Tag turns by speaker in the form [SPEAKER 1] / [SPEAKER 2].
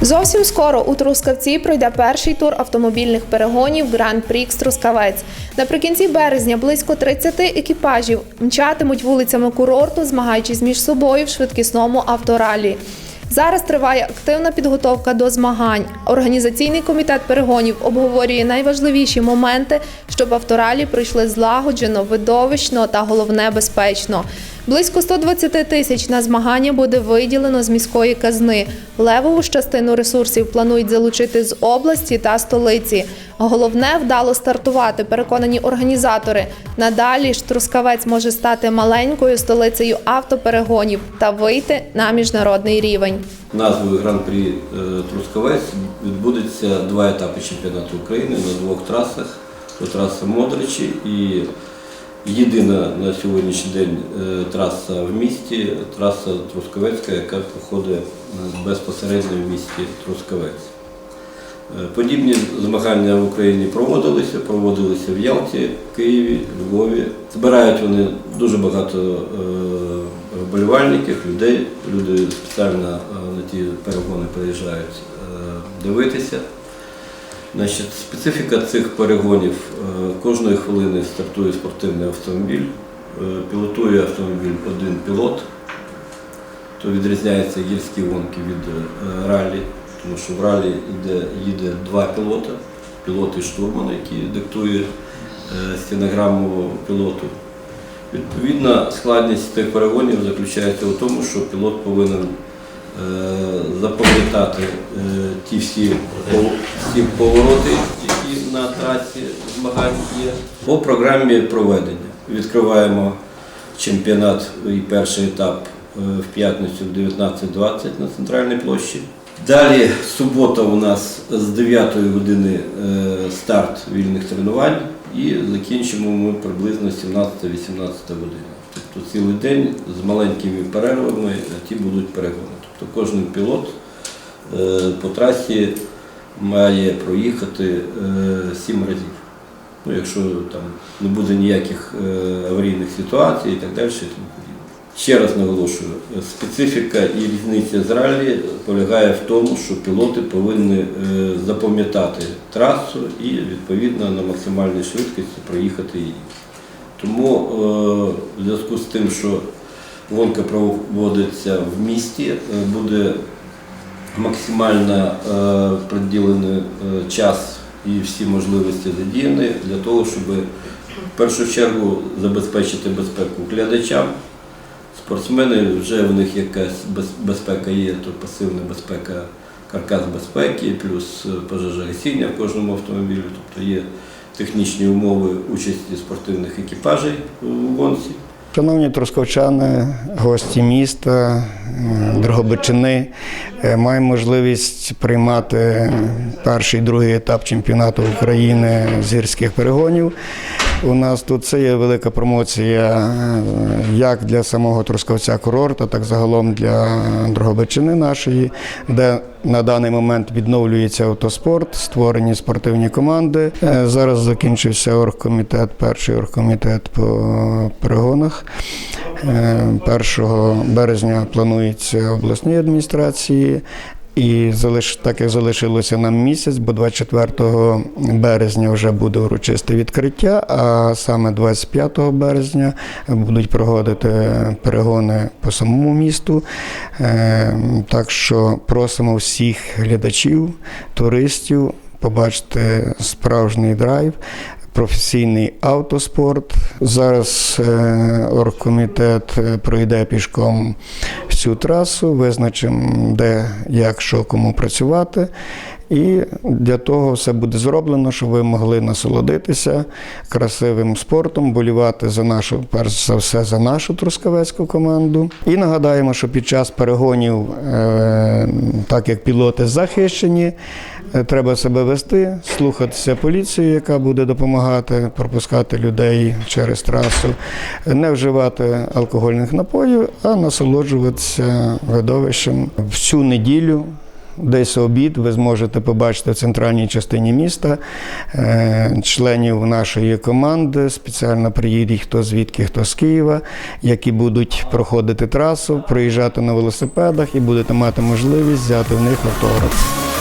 [SPEAKER 1] Зовсім скоро у Трускавці пройде перший тур автомобільних перегонів Гран Прікс Трускавець. Наприкінці березня близько 30 екіпажів мчатимуть вулицями курорту, змагаючись між собою в швидкісному авторалі. Зараз триває активна підготовка до змагань. Організаційний комітет перегонів обговорює найважливіші моменти, щоб авторалі пройшли злагоджено, видовищно та головне безпечно. Близько 120 тисяч на змагання буде виділено з міської казни. Левову частину ресурсів планують залучити з області та столиці. Головне вдало стартувати, переконані організатори. Надалі ж Трускавець може стати маленькою столицею автоперегонів та вийти на міжнародний рівень.
[SPEAKER 2] Назвою Гран-прі е, Трускавець відбудеться два етапи чемпіонату України на двох трасах. Траса Модричі і єдина на сьогоднішній день е, траса в місті, траса Трускавецька, яка проходить е, безпосередньо в місті Трускавець. Е, Подібні змагання в Україні проводилися, проводилися в Ялті, Києві, Львові. Збирають вони дуже багато вболівальників, людей. Люди спеціально на ті перегони приїжджають дивитися. Значить, специфіка цих перегонів е, кожної хвилини стартує спортивний автомобіль, е, пілотує автомобіль один пілот, то відрізняється гірські гонки від е, ралі, тому що в ралі йде, їде два пілота, пілот і штурман, який диктує стенограму пілоту. Відповідно, складність тих перегонів заключається у тому, що пілот повинен запам'ятати е, ті всі, всі повороти, які на трасі змагань є. По програмі проведення відкриваємо чемпіонат і перший етап е, в п'ятницю в 19.20 на центральній площі. Далі субота у нас з 9 години е, старт вільних тренувань і закінчимо ми приблизно 17-18 година. Тобто цілий день з маленькими перервами ті будуть перегони. Тобто кожен пілот е, по трасі має проїхати 7 разів. Ну, якщо там не буде ніяких е, аварійних ситуацій і так далі. Ще раз наголошую, специфіка і різниця з раллі полягає в тому, що пілоти повинні е, запам'ятати трасу і відповідно на максимальній швидкості проїхати її. Тому е, в зв'язку з тим, що гонка проводиться в місті, е, буде максимально е, приділений е, час і всі можливості задіяні для того, щоб в першу чергу забезпечити безпеку глядачам. Спортсмени вже в них якась безпека є, то пасивна безпека, каркас безпеки, плюс пожежогасіння в кожному автомобілі, тобто є технічні умови участі спортивних екіпажей у гонці.
[SPEAKER 3] Шановні трускавчани, гості міста, е, Дрогобичини, е, маємо можливість приймати перший другий етап чемпіонату України з гірських перегонів. У нас тут це є велика промоція е, як для самого Трускавця курорта, так загалом для Дрогобичини нашої, де на даний момент відновлюється автоспорт, створені спортивні команди. Е, Зараз закінчився оргкомітет, перший оргкомітет по перегонах. Е, 1 березня планується обласні адміністрації. І залиш, так як залишилося нам місяць, бо 24 березня вже буде урочисте відкриття, а саме 25 березня будуть проводити перегони по самому місту. Е, Так що просимо всіх глядачів, туристів побачити справжній драйв. Професійний автоспорт. Зараз е, оргкомітет е, пройде пішком всю трасу, визначимо, де, як, що, кому працювати. І для того все буде зроблено, щоб ви могли насолодитися красивим спортом, болівати за нашу, перш за все, за нашу трускавецьку команду. І нагадаємо, що під час перегонів, е, так як пілоти захищені, е, треба себе вести, слухатися поліцію, яка буде допомагати пропускати людей через трасу, не вживати алкогольних напоїв, а насолоджуватися видовищем всю неділю десь обід ви зможете побачити в центральній частині міста е, членів нашої команди. Спеціально приїдуть хто звідки, хто з Києва, які будуть проходити трасу, проїжджати на велосипедах і будете мати можливість взяти в них автограф.